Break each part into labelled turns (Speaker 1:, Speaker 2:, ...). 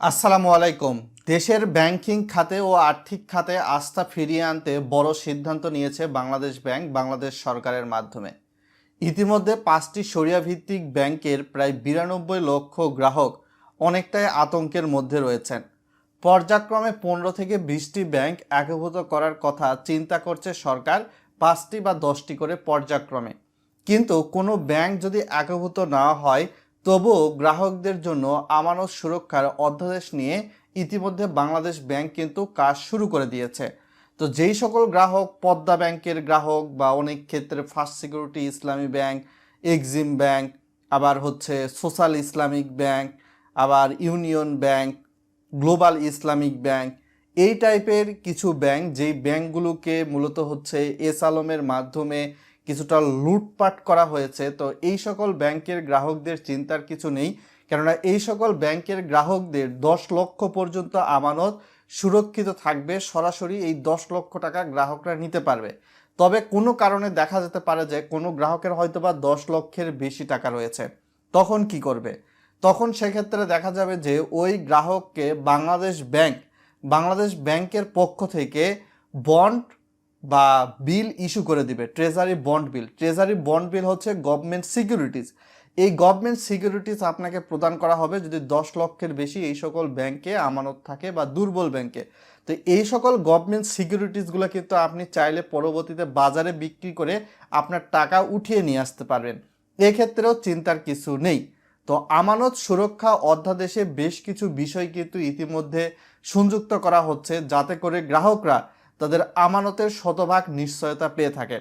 Speaker 1: আসসালামু আলাইকুম। দেশের ব্যাংকিং খাতে ও আর্থিক খাতে আস্থা ফিরিয়ে আনতে বড় সিদ্ধান্ত নিয়েছে বাংলাদেশ ব্যাংক বাংলাদেশ সরকারের মাধ্যমে। ইতিমধ্যে পাঁচটি সরিয়া ভিত্তিক ব্যাংকের প্রায় বিরানব্বই লক্ষ গ্রাহক অনেকটাই আতঙ্কের মধ্যে রয়েছেন। পর্যায়ক্রমে পনেরো থেকে বিশটি ব্যাংক একীভূত করার কথা চিন্তা করছে সরকার, পাঁচটি বা দশটি করে পর্যায়ক্রমে। কিন্তু কোনো ব্যাংক যদি একীভূত না হয় তবুও গ্রাহকদের জন্য আমানত সুরক্ষার অধ্যাদেশ নিয়ে ইতিমধ্যে বাংলাদেশ ব্যাংক কিন্তু কাজ শুরু করে দিয়েছে। তো যেই সকল গ্রাহক, পদ্মা ব্যাংকের গ্রাহক বা অনেক ক্ষেত্রে First Security Islami Bank Exim Bank আবার হচ্ছে সোশ্যাল ইসলামিক ব্যাংক আবার Union Bank Global Islamic Bank এই টাইপের কিছু ব্যাংক যেই ব্যাংকগুলোকে মূলত হচ্ছে এস আলমের মাধ্যমে কিছুটা লুটপাট করা হয়েছে। তো এই সকল ব্যাংকের গ্রাহকদের চিন্তার কিছু নেই, কেননা এই সকল ব্যাংকের গ্রাহকদের দশ লক্ষ পর্যন্ত আমানত সুরক্ষিত থাকবে, সরাসরি এই দশ লক্ষ টাকা গ্রাহকরা নিতে পারবে। তবে কোনো কারণে দেখা যেতে পারে যে কোনো গ্রাহকের হয়তো বা দশ লক্ষের বেশি টাকা রয়েছে। তখন কি করবে? তখন সেক্ষেত্রে দেখা যাবে যে ওই গ্রাহককে বাংলাদেশ ব্যাংক, বাংলাদেশ ব্যাংকের পক্ষ থেকে বন্ড বা বিল ইস্যু করে দিবে, treasury bond bill. Treasury bond bill হচ্ছে গভর্নমেন্ট সিকিউরিটিজ। এই গভর্নমেন্ট সিকিউরিটিজ আপনাকে প্রদান করা হবে যদি দশ লক্ষের বেশি এই সকল ব্যাংকে আমানত থাকে বা দুর্বল ব্যাংকে। তো এই সকল গভর্নমেন্ট সিকিউরিটিজগুলো কিন্তু আপনি চাইলে পরবর্তীতে বাজারে বিক্রি করে আপনার টাকা উঠিয়ে নিয়ে আসতে পারবেন। এক্ষেত্রেও চিন্তার কিছু নেই। তো আমানত সুরক্ষা অধ্যাদেশে বেশ কিছু বিষয় কিন্তু ইতিমধ্যে সংযুক্ত করা হচ্ছে যাতে করে গ্রাহকরা তাদের আমানতের শতভাগ নিশ্চয়তা পেয়ে থাকে।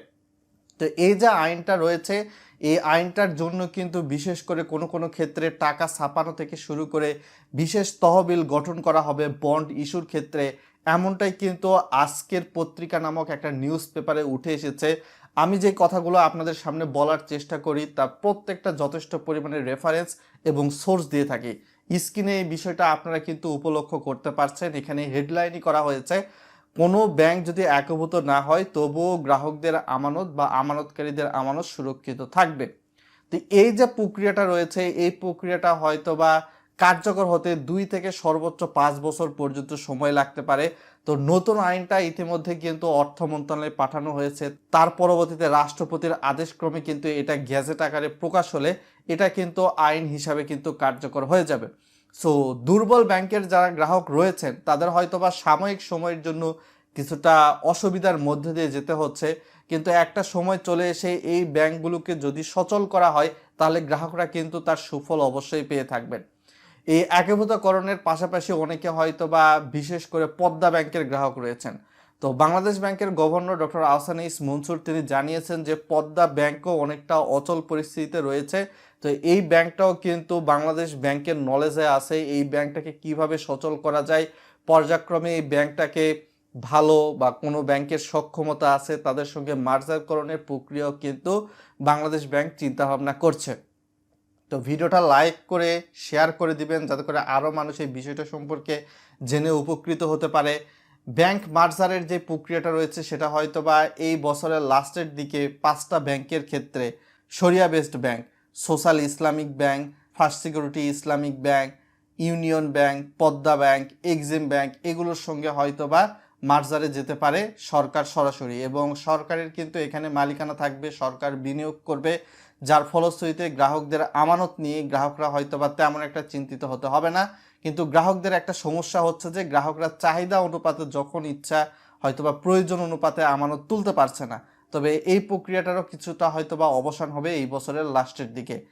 Speaker 1: তো এই যে আইনটা রয়েছে, এই আইনটার জন্য কিন্তু বিশেষ করে কোনো কোনো ক্ষেত্রে টাকা ছাপানো থেকে শুরু করে বিশেষ তহবিল গঠন করা হবে বন্ড ইস্যুর ক্ষেত্রে, এমনটাই কিন্তু আজকের পত্রিকা নামক একটা নিউজ পেপারে উঠে এসেছে। আমি যে কথাগুলো আপনাদের সামনে বলার চেষ্টা করি তার প্রত্যেকটা যথেষ্ট পরিমাণে রেফারেন্স এবং সোর্স দিয়ে থাকি। স্ক্রিনে এই বিষয়টা আপনারা কিন্তু উপলক্ষ করতে পারছেন। এখানে হেডলাইনই করা হয়েছে কোনো ব্যাংক যদি একভূত না হয়, তবুও গ্রাহকদের আমানত বা আমানতকারীদের আমানত সুরক্ষিত থাকবে। তো এই যে প্রক্রিয়াটা রয়েছে, এই প্রক্রিয়াটা হয়তো বা কার্যকর হতে দুই থেকে সর্বোচ্চ পাঁচ বছর পর্যন্ত সময় লাগতে পারে। তো নতুন আইনটা ইতিমধ্যে কিন্তু অর্থ মন্ত্রণালয়ে পাঠানো হয়েছে। তার পরবর্তীতে রাষ্ট্রপতির আদেশক্রমে কিন্তু এটা গ্যাজেট আকারে প্রকাশ হলে এটা কিন্তু আইন হিসাবে কিন্তু কার্যকর হয়ে যাবে। সো দুর্বল ব্যাংকের যারা গ্রাহক রয়েছেন, তাদের হয়তো বা সাময়িক সময়ের জন্য কিছুটা অসুবিধার মধ্যে দিয়ে যেতে হচ্ছে। কিন্তু একটা সময় চলে এসে এই ব্যাংকগুলোকে যদি সচল করা হয়, তাহলে গ্রাহকরা কিন্তু তার সুফল অবশ্যই পেয়ে থাকবেন। এই একীভূতকরণের পাশাপাশি অনেকে হয়তো বা বিশেষ করে পদ্মা ব্যাংকের গ্রাহক রয়েছেন। তো বাংলাদেশ ব্যাংকের গভর্নর ডক্টর আহসানিস মনসুর তিনি জানিয়েছেন যে পদ্মা ব্যাংকও অনেকটা অচল পরিস্থিতিতে রয়েছে। তো এই ব্যাংকটাও কিন্তু বাংলাদেশ ব্যাংকের নলেজে আছে। এই ব্যাংকটাকে কীভাবে সচল করা যায়? পর্যায়ক্রমে এই ব্যাংকটাকে ভালো বা কোনো ব্যাংকের সক্ষমতা আছে তাদের সঙ্গে মার্জারকরণের প্রক্রিয়াও কিন্তু বাংলাদেশ ব্যাংক চিন্তাভাবনা করছে। তো ভিডিওটা লাইক করে, শেয়ার করে দিবেন যাতে করে আরও মানুষ এই বিষয়টা সম্পর্কে জেনে উপকৃত হতে পারে। ব্যাংক মার্জারের যে প্রক্রিয়াটা রয়েছে, সেটা হয়তো বা এই বছরের লাস্টের দিকে পাঁচটা ব্যাংকের ক্ষেত্রে সরিয়া based bank, Social Islamic Bank, First Security Islamic Bank, Union Bank, Padma Bank, Exim Bank, এগুলোর সঙ্গে হয়তো বা মার্জারে যেতে পারে সরকার সরাসরি। এবং সরকারের কিন্তু এখানে মালিকানা থাকবে, সরকার বিনিয়োগ করবে, যার ফলশ্রুতিতে গ্রাহকদের আমানত নিয়ে গ্রাহকরা হয়তো বা তেমন একটা চিন্তিত হতে হবে না। কিন্তু গ্রাহকদের একটা সমস্যা হচ্ছে যে গ্রাহকরা চাহিদা অনুপাতে যখন ইচ্ছা হয়তোবা প্রয়োজন অনুপাতে আমানত তুলতে পারছে না। তবে এই প্রক্রিয়াটারও কিছুটা হয়তোবা অবসান হবে এই বছরের লাস্টের দিকে।